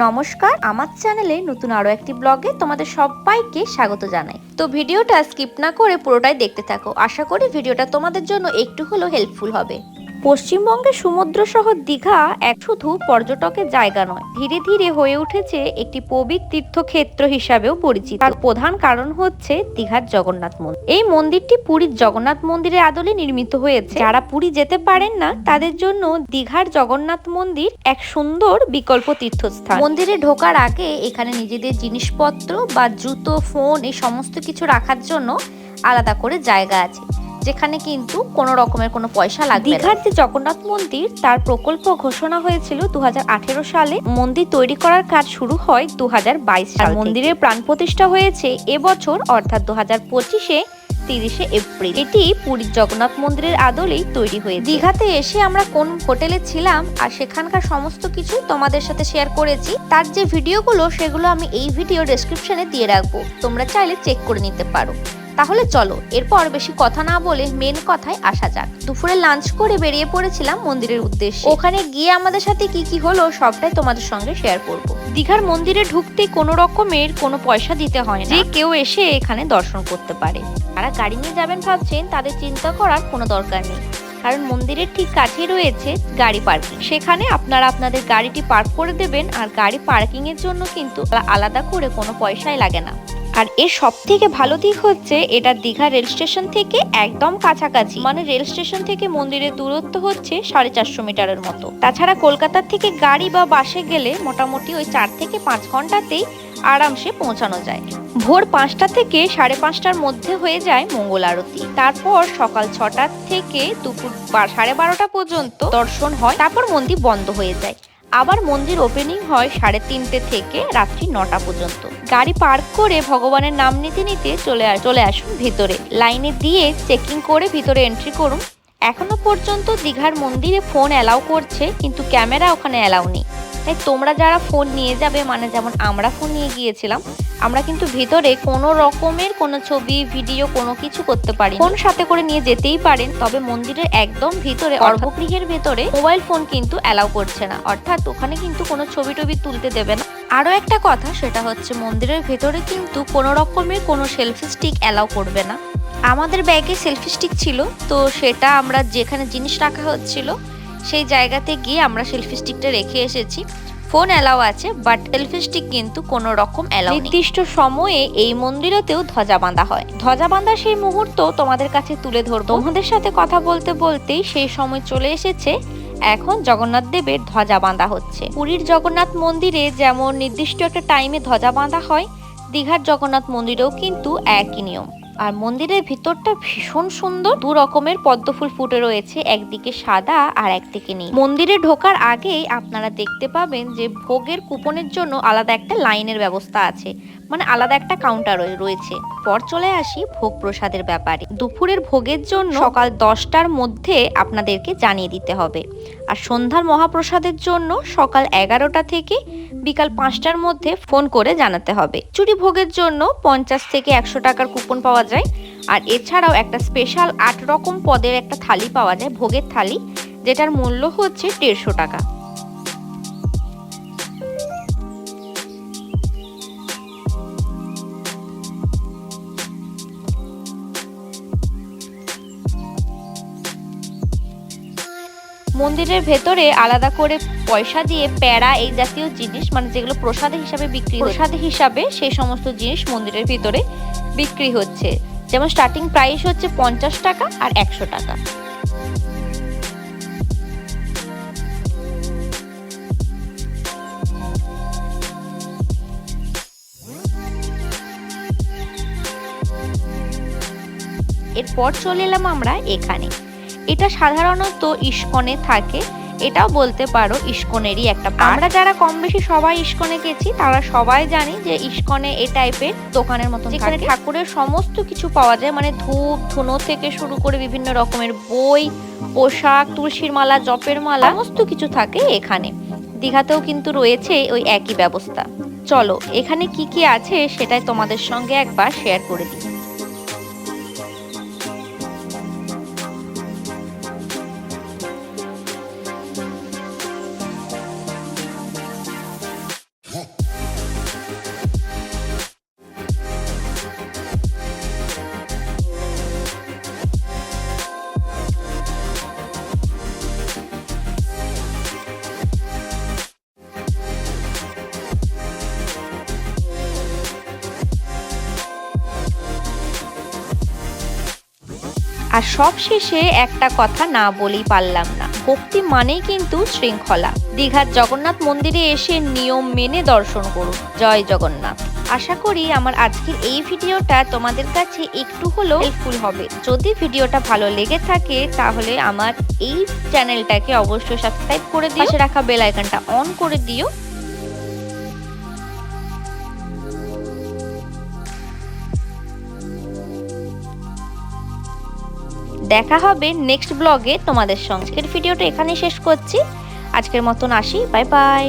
নমস্কার, আমার চ্যানেলে নতুন আরও একটি ব্লগে তোমাদের সবাইকে স্বাগত জানাই। তো ভিডিওটা স্কিপ না করে পুরোটাই দেখতে থাকো। আশা করি ভিডিওটা তোমাদের জন্য একটু হলেও হেল্পফুল হবে। পশ্চিমবঙ্গের সমুদ্র শহর দীঘা এক শুধু পর্যটকের জায়গা নয়, ধীরে ধীরে হয়ে উঠেছে একটি পবিত্র তীর্থক্ষেত্র হিসাবেও পরিচিত। তার প্রধান কারণ হচ্ছে দীঘার জগন্নাথ মন্দির। এই মন্দিরটি পুরীর জগন্নাথ মন্দিরের আদলে নির্মিত হয়েছে। যারা পুরী যেতে পারেন না, তাদের জন্য দীঘার জগন্নাথ মন্দির এক সুন্দর বিকল্প তীর্থস্থান। মন্দিরে ঢোকার আগে এখানে নিজেদের জিনিসপত্র বা জুতো, ফোন, এই সমস্ত কিছু রাখার জন্য আলাদা করে জায়গা আছে। যেখানে কিন্তু কোনো রকমের কোনো পয়সা লাগবে দীঘার যে জগন্নাথ মন্দির তার প্রকল্প ঘোষণা হয়েছিল দু হাজার আঠেরো সালে। মন্দির তৈরি করার কাজ শুরু হয় দু সাল মন্দিরের প্রাণ প্রতিষ্ঠা হয়েছে এবছর অর্থাৎ দু হাজার পঁচিশে তিরিশে এপ্রিল। এটি পুরীর জগন্নাথ মন্দিরের আদলেই তৈরি হয়ে দীঘাতে এসে আমরা কোন হোটেলে ছিলাম আর সেখানকার সমস্ত কিছু তোমাদের সাথে শেয়ার করেছি তার যে ভিডিওগুলো সেগুলো আমি এই ভিডিও ডেসক্রিপশনে দিয়ে রাখব। তোমরা চাইলে চেক করে নিতে পারো। তাহলে চলো, এরপর বেশি কথা না বলে মেন কথায় আসা যাক। দুপুরে লাঞ্চ করে বেরিয়ে পড়েছিলাম মন্দিরের উদ্দেশ্যে। ওখানে গিয়ে আমাদের সাথে কি কি হলো সবটাই তোমাদের সঙ্গে শেয়ার করব। দীঘার মন্দিরে ঢুকতে কোনো রকমের কোনো পয়সা দিতে হয় যে কেউ এসে এখানে দর্শন করতে পারে। যারা গাড়ি নিয়ে যাবেন ভাবছেন, তাদের চিন্তা করার কোনো দরকার নেই। কারণ মন্দিরের ঠিক কাছেই রয়েছে গাড়ি পার্কিং। সেখানে আপনারা আপনাদের গাড়িটি পার্ক করে দেবেন আর গাড়ি পার্কিং এর জন্য কিন্তু আলাদা করে কোনো পয়সাই লাগে না। আর এর সব থেকে ভালো দিক হচ্ছে এটা দীঘা রেল স্টেশন থেকে একদম কাছাকাছি। মানে রেল স্টেশন থেকে মন্দিরের দূরত্ব হচ্ছে সাড়ে চারশো মিটারের মতো। তাছাড়া কলকাতার থেকে গাড়ি বা বাসে গেলে মোটামুটি ওই চার থেকে পাঁচ ঘন্টাতেই আরামসে পৌঁছানো যায়। ভোর পাঁচটা থেকে সাড়ে পাঁচটার মধ্যে হয়ে যায় মঙ্গল আরতি। তারপর সকাল ছটার থেকে দুপুর সাড়ে বারোটা পর্যন্ত দর্শন হয়। তারপর মন্দির বন্ধ হয়ে যায়। আবার মন্দির ওপেনিং হয় সাড়ে তিনটে থেকে রাত্রি নটা পর্যন্ত। গাড়ি পার্ক করে ভগবানের নাম নিতে নিতে চলে চলে আসুন ভিতরে। লাইনে দিয়ে চেকিং করে ভিতরে এন্ট্রি করুন। এখনও পর্যন্ত দীঘার মন্দিরে ফোন অ্যালাউ করছে, কিন্তু ক্যামেরা ওখানে অ্যালাউ নেই। তাই তোমরা যারা ফোন নিয়ে যাবে মানে যেমন আমরা ফোন নিয়ে গিয়েছিলাম আমরা কিন্তু ভেতরে কোনো রকমের কোনো ছবি ভিডিও কোনো কিছু করতে পারি ফোন সাথে করে নিয়ে যেতেই পারেন তবে মন্দিরের একদম ভিতরে গর্ভগৃহের ভেতরে মোবাইল ফোন কিন্তু অ্যালাউ করছে না। অর্থাৎ ওখানে কিন্তু কোনো ছবি টবি তুলতে দেবে না। আরও একটা কথা সেটা হচ্ছে মন্দিরের ভেতরে কিন্তু কোনো রকমের কোনো সেলফি স্টিক অ্যালাউ করবে না। আমাদের ব্যাগে সেলফি স্টিক ছিল তো সেটা আমরা যেখানে জিনিস রাখা হচ্ছিল সেই জায়গাতে গিয়ে আমরা সেলফি স্টিকটা রেখে এসেছি। ফোন অ্যালাউ আছে বাট সেলফি স্টিক কিন্তু কোনো রকম অ্যালাউ নির্দিষ্ট সময়ে এই মন্দিরেতেও ধ্বজা বাঁধা হয়। ধ্বজা বাঁধা সেই মুহূর্ত তোমাদের কাছে তুলে ধরবো। তোমাদের সাথে কথা বলতে বলতেই সেই সময় চলে এসেছে, এখন জগন্নাথ দেবের ধ্বজা বাঁধা হচ্ছে। পুরীর জগন্নাথ মন্দিরে যেমন নির্দিষ্ট একটা টাইমে ধ্বজা বাঁধা হয়, দীঘার জগন্নাথ মন্দিরেও কিন্তু একই নিয়ম। আর মন্দিরের ভিতরটা ভীষণ সুন্দর। দু রকমের পদ্ম ফুল ফুটে রয়েছে, একদিকে সাদা আর একদিকে নেই মন্দিরে ঢোকার আগেই আপনারা দেখতে পাবেন যে ভোগের কুপনের জন্য আলাদা একটা লাইনের ব্যবস্থা আছে। মানে আলাদা একটা কাউন্টার রয়েছে। পর চলে আসি ভোগ প্রসাদের ব্যাপারে। দুপুরের ভোগের জন্য সকাল দশটার মধ্যে আপনাদেরকে জানিয়ে দিতে হবে। আর সন্ধ্যার মহাপ্রসাদের জন্য সকাল এগারোটা থেকে বিকাল পাঁচটার মধ্যে ফোন করে জানাতে হবে। চুরি ভোগের জন্য পঞ্চাশ থেকে একশো টাকার কুপন পাওয়া যায়। আর এছাড়াও একটা স্পেশাল আট রকম পদের একটা থালি পাওয়া যায়, ভোগের থালি, যেটার মূল্য হচ্ছে দেড়শো টাকা। মন্দিরের ভেতরে আলাদা করে পয়সা দিয়ে প্যারা এই জাতীয় জিনিস মানে যেগুলো প্রসাদ হিসাবে বিক্রি প্রসাদ হিসাবে সেই সমস্ত জিনিস মন্দিরের ভিতরে বিক্রি হচ্ছে। যেমন স্টার্টিং প্রাইস হচ্ছে পঞ্চাশ টাকা আর একশো টাকা। এরপর চলে এলাম আমরা এখানে। এটা সাধারণত ইস্কনে থাকে। এটাও বলতে পারো ইস্কনেরই একটা আমরা যারা কম বেশি সবাই ইস্কনে গেছি তারা সবাই জানি যে ইস্কনে এ টাইপের দোকানের মতো যেখানে ঠাকুরের সমস্ত কিছু পাওয়া যায় মানে ধূপ ধুনো থেকে শুরু করে বিভিন্ন রকমের বই পোশাক তুলসীর মালা জপের মালা সমস্ত কিছু থাকে এখানে। দীঘাতেও কিন্তু রয়েছে ওই একই ব্যবস্থা। চলো এখানে কি কি আছে সেটাই তোমাদের সঙ্গে একবার শেয়ার করে দিই। আর সব শেষে একটা কথা না বলেই পারলাম না। ভক্তি মানেই কিন্তু শৃঙ্খলা। দীঘার জগন্নাথ মন্দিরে এসে নিয়ম মেনে দর্শন করুন। জয় জগন্নাথ। আশা করি আমার আজকের এই ভিডিওটা তোমাদের কাছে একটু হলেও হেল্পফুল হবে। যদি ভিডিওটা ভালো লেগে থাকে তাহলে আমার এই চ্যানেলটাকে অবশ্যই সাবস্ক্রাইব করে পাশে রাখা বেল আইকনটা অন করে দিও। দেখা হবে নেক্সট ব্লগে তোমাদের সঙ্গে ভিডিওটা এখানেই শেষ করছি। আজকের মতন আসি বাই বাই